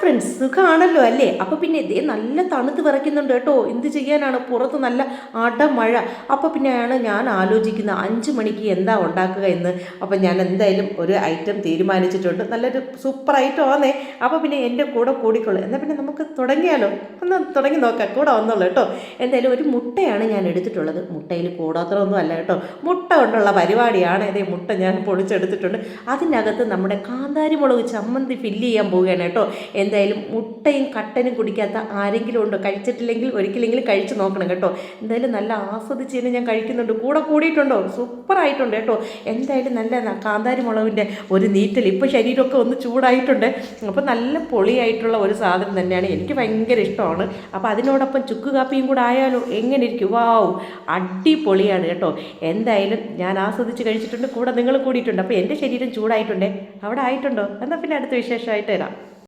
Friends സുഖമാണല്ലോ അല്ലേ? അപ്പോൾ പിന്നെ ഇതേ നല്ല തണുത്ത് വിറയ്ക്കുന്നുണ്ട് കേട്ടോ. എന്ത് ചെയ്യാനാണ്? പുറത്ത് നല്ല അടമഴ. അപ്പോൾ പിന്നെയാണ് ഞാൻ ആലോചിക്കുന്നത് അഞ്ച് മണിക്ക് എന്താ ഉണ്ടാക്കുക എന്ന്. അപ്പോൾ ഞാൻ എന്തായാലും ഒരു ഐറ്റം തീരുമാനിച്ചിട്ടുണ്ട്. നല്ലൊരു സൂപ്പർ ഐറ്റം ആണേ അപ്പോൾ പിന്നെ എന്റെ കൂടെ കൂടിക്കൊള്ളു. എന്നാൽ പിന്നെ നമുക്ക് തുടങ്ങിയാലോ? ഒന്ന് തുടങ്ങി നോക്കാം. കൂടെ വന്നോളൂ കേട്ടോ. എന്തായാലും ഒരു മുട്ടയാണ് ഞാൻ എടുത്തിട്ടുള്ളത്. മുട്ടയിൽ കൂടാത്രമൊന്നും അല്ല കേട്ടോ. മുട്ട കൊണ്ടുള്ള പരിപാടിയാണ്. ഇതേ മുട്ട ഞാൻ പൊളിച്ചെടുത്തിട്ടുണ്ട് അതിനകത്ത് നമ്മുടെ കാന്താരി മുളക് ചമ്മന്തി ഫില്ല് ചെയ്യാൻ പോവുകയാണ് കേട്ടോ. എന്തായാലും മുട്ടയും കട്ടനും കുടിക്കാത്ത ആരെങ്കിലും ഉണ്ടോ? കഴിച്ചിട്ടില്ലെങ്കിൽ ഒരിക്കലെങ്കിലും കഴിച്ച് നോക്കണം കേട്ടോ. എന്തായാലും നല്ല ആസ്വദിച്ച് തന്നെ ഞാൻ കഴിക്കുന്നുണ്ട്. കൂടെ കൂടിയിട്ടുണ്ടോ? സൂപ്പർ ആയിട്ടുണ്ട് കേട്ടോ. എന്തായാലും നല്ല കാന്താരി മുളകിന്റെ ഒരു നീറ്റൽ. ഇപ്പോൾ ശരീരമൊക്കെ ഒന്ന് ചൂടായിട്ടുണ്ട്. അപ്പോൾ നല്ല പൊളിയായിട്ടുള്ള ഒരു സാധനം തന്നെയാണ്. എനിക്ക് ഭയങ്കര ഇഷ്ടമാണ്. അപ്പോൾ അതിനോടൊപ്പം ചുക്ക് കാപ്പിയും കൂടെ ആയാലോ? എങ്ങനെ ഇരിക്കും? വാവ് അടിപൊളിയാണ് കേട്ടോ. എന്തായാലും ഞാൻ ആസ്വദിച്ച് കഴിച്ചിട്ടുണ്ട്. കൂടെ നിങ്ങൾ കൂടിയിട്ടുണ്ട്. അപ്പോൾ എന്റെ ശരീരം ചൂടായിട്ടുണ്ടേ? അവിടെ ആയിട്ടുണ്ടോ? എന്നാൽ പിന്നെ അടുത്ത വിശേഷമായിട്ട് തരാം